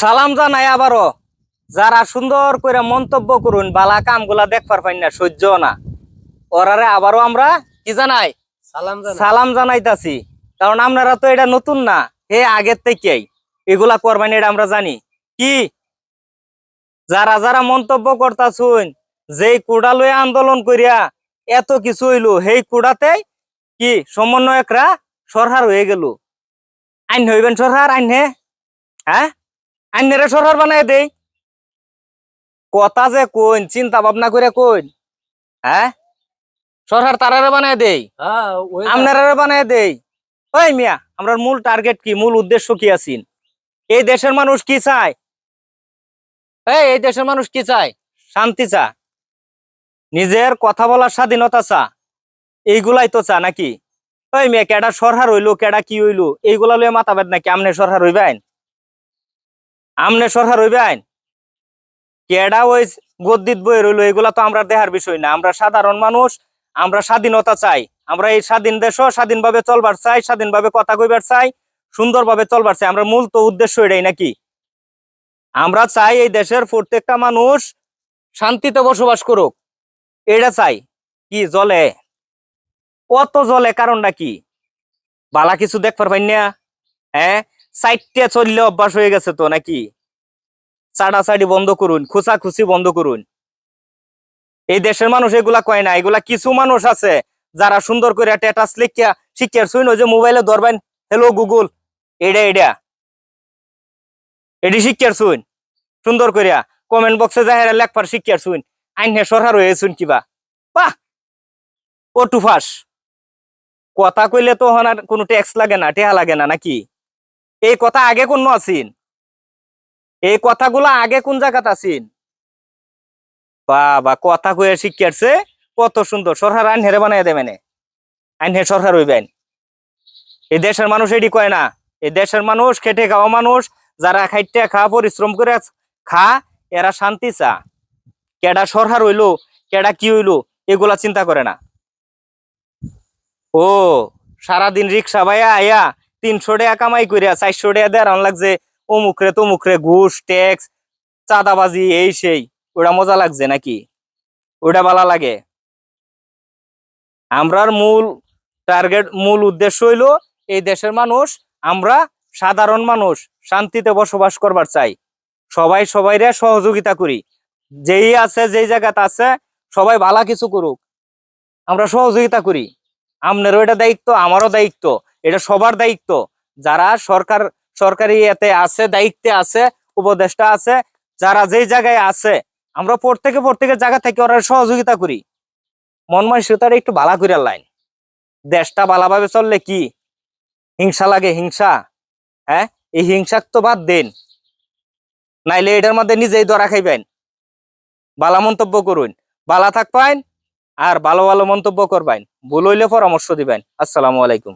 সালাম জানাই আবারও। যারা সুন্দর করে মন্তব্য করুন বালা কামগুলা দেখবার পাই না সহ্য না। ওরারে আবারও আমরা কি জানাই? সালাম জানাই। সালাম জানাইতাছি। কারণ আপনারা তো এটা নতুন না হে আগের থেকেই। এগুলা করবেন এটা আমরা জানি। কি? যারা যারা মন্তব্য করতাছুন যেই কুড়া লয়ে আন্দোলন করিয়া এত কিছু হইল সেই কুড়াতে কি সমন্বয়করা সরহার হয়ে গেল? আইন হইবেন সরহার আইন হে? হ্যাঁ? আইনেরে সরহার বানাই দেই। কথা যে কইন চিন্তা ভাবনা করে কইন হ্যাঁ? সরহার তারারে বানাই দেই হ্যাঁ, আপনারা বানাই দেই। ওই মিয়া আমরার মূল টার্গেট কি মূল উদ্দেশ্য কি আছেন? এই দেশের মানুষ কি চায়? এই এই দেশের মানুষ কি চায়? শান্তি চা। নিজের কথা বলার স্বাধীনতা চা। এইগুলাই তো চা নাকি? ওই মেয়ে কেডা সরহার হইল কেডা কি হইল এইগুলা লইয়া মাথা বেদ নাকি? আমনে সরহার হইবেন? আমনে সরহার হইবেন কেডা ওই গদ্দিত বই রইল, এগুলা তো আমরা দেহার বিষয় না। আমরা সাধারণ মানুষ, আমরা স্বাধীনতা চাই। আমরা এই স্বাধীন দেশও স্বাধীনভাবে চলবার চাই, স্বাধীনভাবে কথা কইবার চাই, সুন্দরভাবে চলবার চাই। আমরা মূল তো উদ্দেশ্য এটাই নাকি? আমরা চাই এই দেশের প্রত্যেকটা মানুষ শান্তিতে বসবাস করুক। এটা চাই। কি জলে? কত জলে? কারণটা কি? বালা কিছু দেখবার পাই না? হ্যাঁ? সাইটে চললে অভ্যাস হয়ে গেছে তো নাকি? চাড়াচাড়ি বন্ধ করুন, খুচাখুচি বন্ধ করুন। এই দেশের মানুষ এগুলা কয় না, এগুলা কিছু মানুষ আছে যারা সুন্দর করে টেটাস লিখিয়া শিখিয়ার শুন ওই যে মোবাইলে ধরবেন হ্যালো গুগল এটা এটা এটি শিখিয়ার শুন সুন্দর করিয়া। কমেন্ট বক্সে যাহেরা লেখবার শিখিয়ার শুন আইন হে সরহার হয়ে শুন কিবা। বাহ! ও টুফাস কথা কইলে তো হন আর কোনো ট্যাক্স লাগে না, টেহা লাগে না নাকি? এই কথা আগে কোন আছিন? এই কথাগুলা আগে কোন জায়গাত আছিন? বাবা, কথা কয়ে শিখিয়ারছে কত সুন্দর। সরকার আইন হেরে বানাই দেবেন আইন হে সরকার হইবেন। এই দেশের মানুষ এটি কয় না? এই দেশের মানুষ খেটে খাওয়া মানুষ, যারা খাইতে খা, পরিশ্রম করে খা, এরা শান্তি চা। কেডা সরকার হইল, কেডা কি হইল, এগুলা চিন্তা করে না। ও, সারাদিন রিক্সা ভাইয়া আয়া তিনশো টাকা কামাই করিয়া চারশো টাকা দেড় লাগছে। অমুকরে তমুকরে ঘুষ, ট্যাক্স, চাঁদাবাজি, এই সেই। ওটা মজা লাগছে নাকি? ওটা ভালো লাগে। আমরার মূল টার্গেট মূল উদ্দেশ্য হইল, এই দেশের মানুষ, আমরা সাধারণ মানুষ, শান্তিতে বসবাস করবার চাই। সবাই সবাইরে সহযোগিতা করি। যেই আছে, যেই জায়গাতে আছে, সবাই ভালো কিছু করুক। আমরা সহযোগিতা করি। আপনারও এটা দায়িত্ব, আমারও দায়িত্ব। এটা সবার দায়িত্ব। যারা সরকার, সরকারি এতে আছে, দায়িত্বে আছে, উপদেষ্টা আছে, যারা যেই জায়গায় আছে, আমরা প্রত্যেকে, প্রত্যেকের জায়গা থেকে ওরা সহযোগিতা করি। মন মানসিকতার একটু ভালা করে লাইন। দেশটা ভালোভাবে চললে কি? হিংসা লাগে, হিংসা। হ্যাঁ? এই হিংসাক তো বাদ দেন। নাইলে এটার মধ্যে নিজেই ধরা খাইবেন। বালা মন্তব্য করুন। বালা থাকবেন আর ভালো ভালো মন্তব্য করবেন। ভুল হইলে পরামর্শ দিবেন। আসসালামু আলাইকুম।